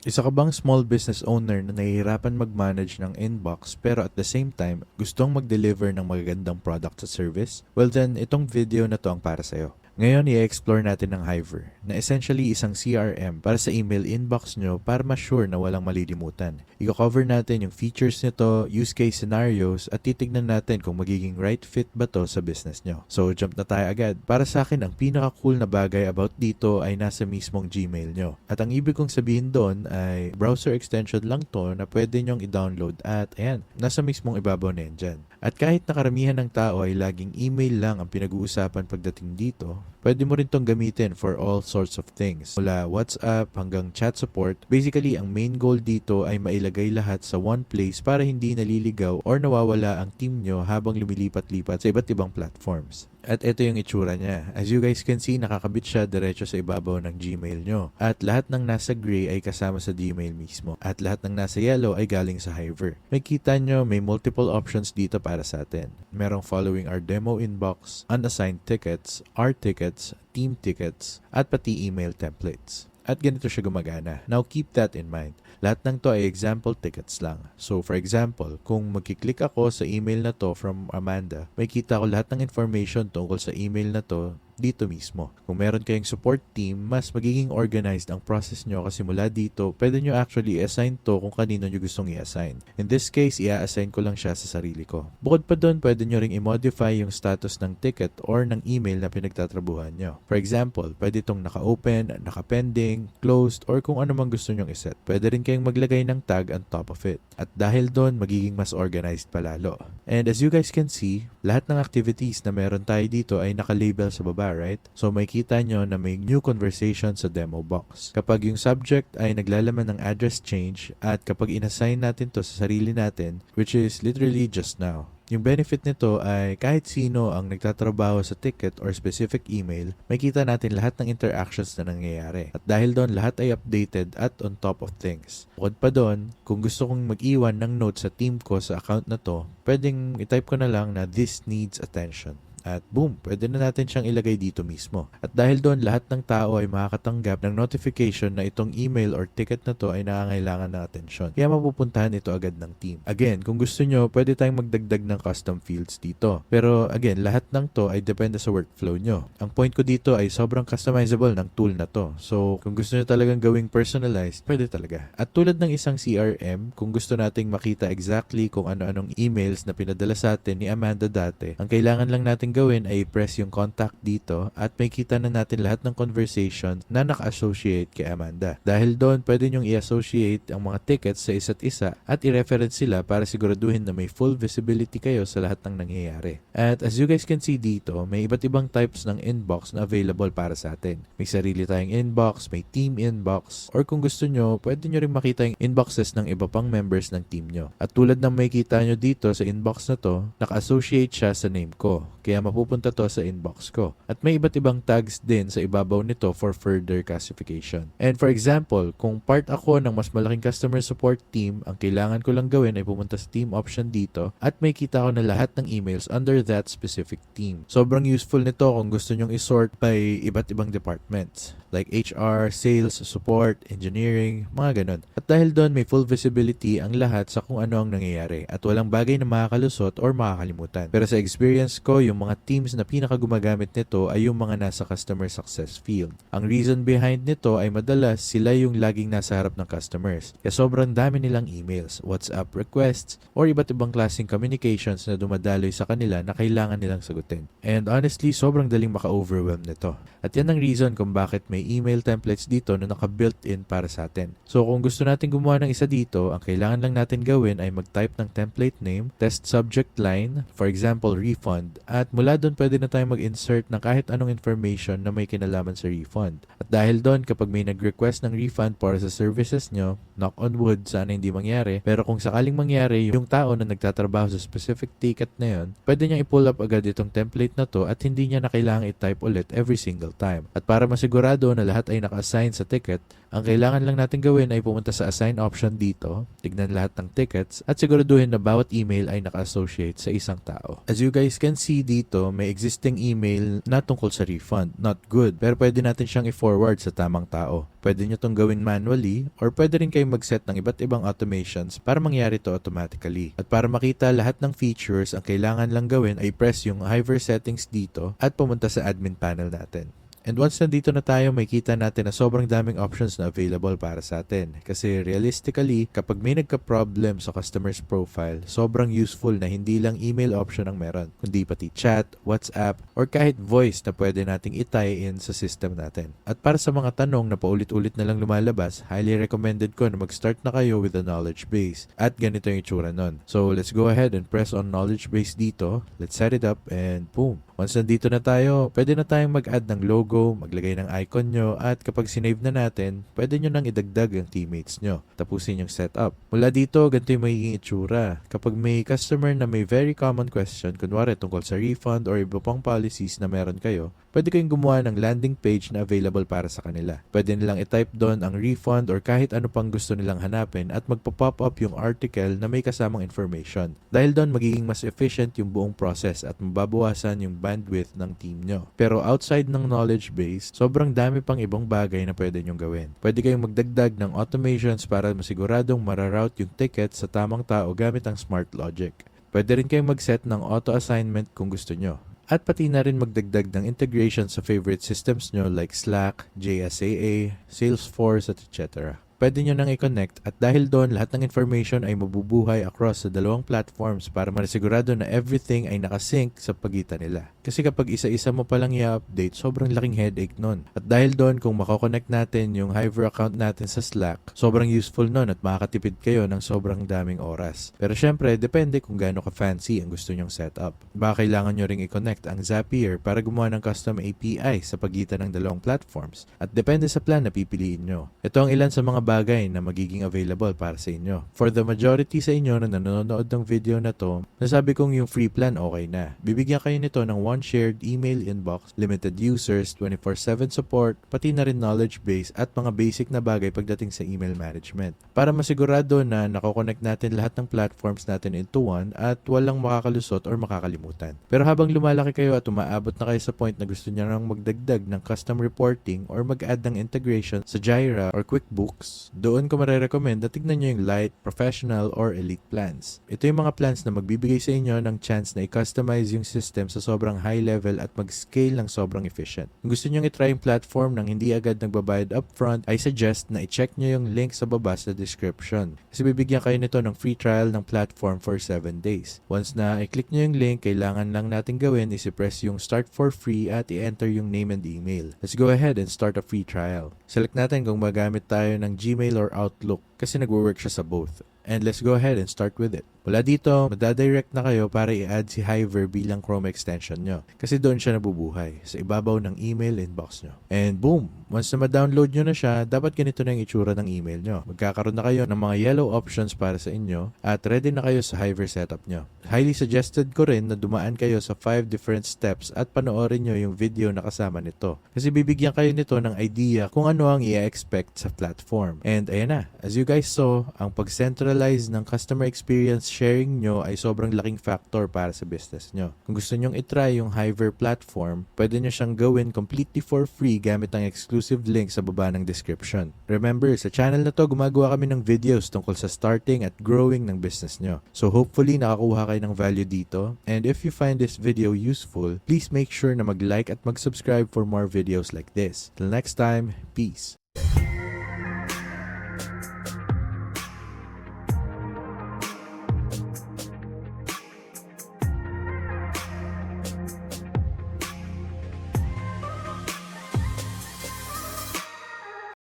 Isa ka bang small business owner na nahihirapan mag-manage ng inbox pero at the same time gustong mag-deliver ng magagandang product at service? Well then, itong video na to ang para sa'yo. Ngayon, i-explore natin ng Hiver, na essentially isang CRM para sa email inbox nyo para ma-sure na walang malilimutan. I-cover natin yung features nito, use case scenarios, at titignan natin kung magiging right fit ba to sa business nyo. So, jump na tayo agad. Para sa akin, ang pinaka-cool na bagay about dito ay nasa mismong Gmail nyo. At ang ibig kong sabihin doon ay browser extension lang to na pwede nyong i-download at ayan, nasa mismong ibabaw na yan dyan. At kahit na karamihan ng tao ay laging email lang ang pinag-uusapan pagdating dito, pwede mo rin tong gamitin for all sorts of things. Mula WhatsApp hanggang chat support, basically ang main goal dito ay mailagay lahat sa one place para hindi naliligaw or nawawala ang team nyo habang lumilipat-lipat sa iba't ibang platforms. At ito yung itsura niya. As you guys can see, nakakabit siya diretso sa ibabaw ng Gmail nyo. At lahat ng nasa gray ay kasama sa Gmail mismo. At lahat ng nasa yellow ay galing sa Hiver. May kita nyo, may multiple options dito para sa atin. Merong following our demo inbox, unassigned tickets, our tickets, team tickets, at pati email templates. At ganito siya gumagana. Now keep that in mind. Lahat ng to ay example tickets lang. So for example, kung magkiklik ako sa email na to from Amanda, may kita ko lahat ng information tungkol sa email na to dito mismo. Kung meron kayong support team, mas magiging organized ang process nyo kasi mula dito, pwede nyo actually i-assign to kung kanino nyo gustong i-assign. In this case, i-assign ko lang siya sa sarili ko. Bukod pa doon, pwede nyo ring i-modify yung status ng ticket or ng email na pinagtatrabuhan nyo. For example, pwede itong naka-open, naka-pending, closed, or kung ano man gusto nyong iset. Pwede rin kayong maglagay ng tag on top of it. At dahil doon, magiging mas organized palalo. And as you guys can see, lahat ng activities na meron tayo dito ay naka-label sa baba, right? So makita nyo na may new conversation sa demo box. Kapag yung subject ay naglalaman ng address change at kapag inassign natin to sa sarili natin, which is literally just now, yung benefit nito ay kahit sino ang nagtatrabaho sa ticket or specific email, makita natin lahat ng interactions na nangyayari. At dahil doon, lahat ay updated at on top of things. Bukod pa doon, kung gusto kong mag-iwan ng note sa team ko sa account na to, pwedeng itype ko na lang na this needs attention. At boom, pwede na natin siyang ilagay dito mismo. At dahil doon, lahat ng tao ay makakatanggap ng notification na itong email or ticket na to ay nangangailangan ng atensyon. Kaya mapupuntahan ito agad ng team. Again, kung gusto nyo, pwede tayong magdagdag ng custom fields dito. Pero again, lahat ng to ay depende sa workflow nyo. Ang point ko dito ay sobrang customizable ng tool na to. So, kung gusto nyo talagang gawing personalized, pwede talaga. At tulad ng isang CRM, kung gusto nating makita exactly kung ano-anong emails na pinadala sa atin ni Amanda dati, ang kailangan lang natin gawin ay press yung contact dito at may kita na natin lahat ng conversations na naka-associate kay Amanda. Dahil doon, pwede nyong i-associate ang mga tickets sa isa't isa at i-reference sila para siguraduhin na may full visibility kayo sa lahat ng nangyayari. At as you guys can see dito, may iba't ibang types ng inbox na available para sa atin. May sarili tayong inbox, may team inbox, or kung gusto nyo, pwede nyo rin makita yung inboxes ng iba pang members ng team nyo. At tulad ng may kita nyo dito sa inbox na to, naka-associate siya sa name ko. Kaya mapupunta to sa inbox ko. At may iba't ibang tags din sa ibabaw nito for further classification. And for example, kung part ako ng mas malaking customer support team, ang kailangan ko lang gawin ay pumunta sa team option dito at may kita ko na lahat ng emails under that specific team. Sobrang useful nito kung gusto nyong isort by iba't ibang departments like HR, sales, support, engineering, mga ganun. At dahil doon may full visibility ang lahat sa kung ano ang nangyayari at walang bagay na makakalusot or makakalimutan. Pero sa experience ko, yung mga teams na pinakagumagamit nito ay yung mga nasa customer success field. Ang reason behind nito ay madalas sila yung laging nasa harap ng customers. Kaya sobrang dami nilang emails, WhatsApp requests, or iba't ibang klaseng communications na dumadaloy sa kanila na kailangan nilang sagutin. And honestly, sobrang daling maka-overwhelm nito. At yan ang reason kung bakit may email templates dito na naka-built-in para sa atin. So kung gusto natin gumawa ng isa dito, ang kailangan lang natin gawin ay mag-type ng template name, test subject line, for example, refund, at mula doon pwede na tayong mag-insert ng kahit anong information na may kinalaman sa refund. At dahil doon, kapag may nag-request ng refund para sa services nyo, knock on wood, sana hindi mangyari, pero kung sakaling mangyari, yung tao na nagtatrabaho sa specific ticket na yun, pwede niyang i-pull up agad itong template na to at hindi niya na kailangan i-type ulit every single time. At para masigurado na lahat ay naka-assign sa ticket, ang kailangan lang natin gawin ay pumunta sa assign option dito, tignan lahat ng tickets, at siguraduhin na bawat email ay naka-associate sa isang tao. As you guys can see dito, dito, may existing email na tungkol sa refund. Not good. Pero pwede natin siyang i-forward sa tamang tao. Pwede nyo itong gawin manually or pwede rin kayong mag-set ng iba't ibang automations para mangyari to automatically. At para makita lahat ng features, ang kailangan lang gawin ay press yung Hiver settings dito at pumunta sa admin panel natin. And once nandito na tayo, may kita natin na sobrang daming options na available para sa atin. Kasi realistically, kapag may nagka-problem sa customer's profile, sobrang useful na hindi lang email option ang meron, kundi pati chat, WhatsApp, or kahit voice na pwede nating itie in sa system natin. At para sa mga tanong na paulit-ulit na lang lumalabas, highly recommended ko na mag-start na kayo with a knowledge base. At ganito yung itsura nun. So let's go ahead and press on knowledge base dito. Let's set it up and boom. Once nandito na tayo, pwede na tayong mag-add ng logo, maglagay ng icon nyo, at kapag sinave na natin, pwede nyo nang idagdag ang teammates nyo. Tapusin yung setup. Mula dito, ganito yung magiging itsura. Kapag may customer na may very common question, kunwari tungkol sa refund or iba pang policies na meron kayo, pwede kayong gumawa ng landing page na available para sa kanila. Pwede nilang i-type doon ang refund or kahit ano pang gusto nilang hanapin at magpa-pop up yung article na may kasamang information. Dahil doon, magiging mas efficient yung buong process at mababawasan yung bandwidth ng team nyo. Pero outside ng knowledge base, sobrang dami pang ibang bagay na pwede nyong gawin. Pwede kayong magdagdag ng automations para masiguradong mararoute yung ticket sa tamang tao gamit ang Smart Logic. Pwede rin kayong mag-set ng auto-assignment kung gusto nyo. At pati na rin magdagdag ng integration sa favorite systems nyo like Slack, JSAA, Salesforce, at etc. Pwede nyo nang i-connect at dahil doon lahat ng information ay mabubuhay across sa dalawang platforms para manasigurado na everything ay nakasync sa pagitan nila. Kasi kapag isa-isa mo palang i-update, sobrang laking headache nun. At dahil doon kung makakonect natin yung Hiver account natin sa Slack, sobrang useful nun at makakatipid kayo ng sobrang daming oras. Pero syempre, depende kung gaano ka-fancy ang gusto nyong setup. Baka kailangan nyo ring i-connect ang Zapier para gumawa ng custom API sa pagitan ng dalawang platforms. At depende sa plan na pipiliin nyo. Ito ang ilan sa mga bagay na magiging available para sa inyo. For the majority sa inyo na nanonood ng video na to, nasabi kong yung free plan okay na. Bibigyan kayo nito ng one shared email inbox, limited users, 24-7 support, pati na rin knowledge base at mga basic na bagay pagdating sa email management. Para masigurado na nakokonect natin lahat ng platforms natin into one at walang makakalusot or makakalimutan. Pero habang lumalaki kayo at umaabot na kayo sa point na gusto niyo nang magdagdag ng custom reporting or mag-add ng integration sa Jira or QuickBooks, doon ko marerecommend na tignan nyo yung light, professional, or elite plans. Ito yung mga plans na magbibigay sa inyo ng chance na i-customize yung system sa sobrang high level at mag-scale ng sobrang efficient. Kung gusto nyo i-try yung platform nang hindi agad nagbabayad upfront, I suggest na i-check nyo yung link sa baba sa description. Kasi bibigyan kayo nito ng free trial ng platform for 7 days. Once na i-click nyo yung link, kailangan lang natin gawin is i-press yung start for free at i-enter yung name and email. Let's go ahead and start a free trial. Select natin kung magamit tayo ng Gmail or Outlook kasi nagwo-work siya sa both. And let's go ahead and start with it. Mula dito, madadirect na kayo para i-add si Hiver bilang Chrome extension nyo. Kasi doon siya nabubuhay, sa ibabaw ng email inbox nyo. And boom! Once na ma-download nyo na siya, dapat ganito na yung itsura ng email nyo. Magkakaroon na kayo ng mga yellow options para sa inyo at ready na kayo sa Hiver setup nyo. Highly suggested ko rin na dumaan kayo sa 5 different steps at panoorin nyo yung video na kasama nito. Kasi bibigyan kayo nito ng idea kung ano ang i-expect sa platform. And ayan na, as you guys saw, ang pag-centralize ng customer experience sharing nyo ay sobrang laking factor para sa business nyo. Kung gusto nyong itry yung Hiver platform, pwede nyo siyang gawin completely for free gamit ang exclusive link sa baba ng description. Remember, sa channel na to, gumagawa kami ng videos tungkol sa starting at growing ng business nyo. So hopefully, nakakuha kayo ng value dito. And if you find this video useful, please make sure na mag-like at mag-subscribe for more videos like this. Till next time, peace!